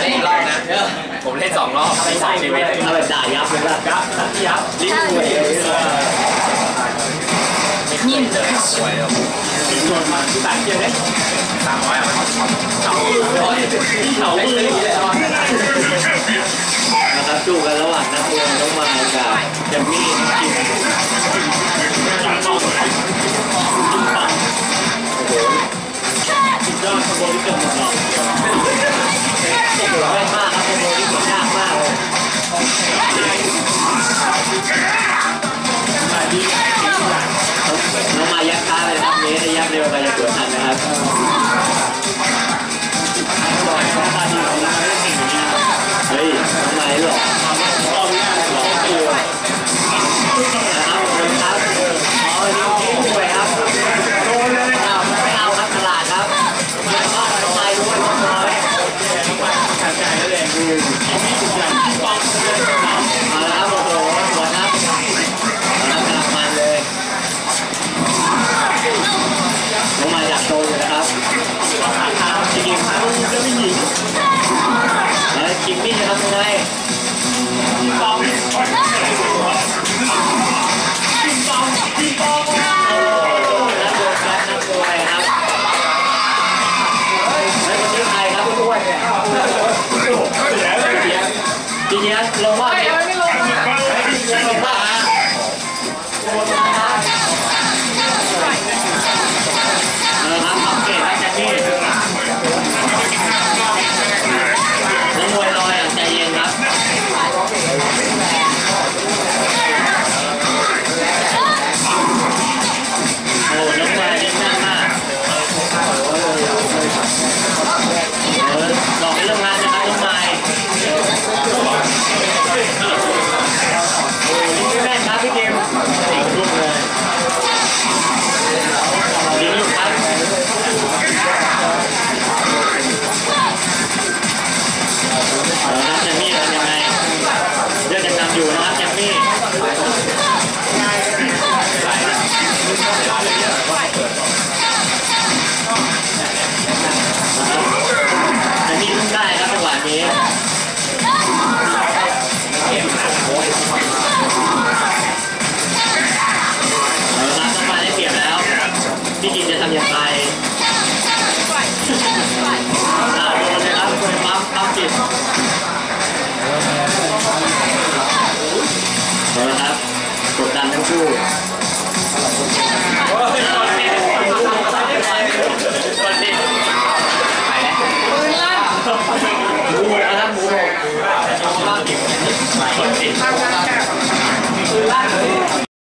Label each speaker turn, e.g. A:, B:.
A: เล่นอีกรอบนะ ผมเล่นสองรอบในสองชีวิต
B: เอาแบบด่ายับเลยป่ะ
A: ยับยับลิ้นหวยนิ่มเลยสวยแล้วต่างเกียร์เนี่ยสามร้อยอะเขาร้อยเขาไม่ซื้อเลย
B: นะครับสู้กันระหว่างนักมวยน้องมายกับแจมมี่น้องกิม นะครับเฮ้ยทำไมหรอ น้องมาอยากโดนเลยนะครับจริงๆครับจะไม่หญิงแล้วคิมมี่จะทำยังไงนักมวยครับนักมวยครับเฮ้ยคนนี้ใครครับอ้วนเนี่ยจริงๆลงว่าเนี่ลงว่าฮะ ชื่อปืนลั่น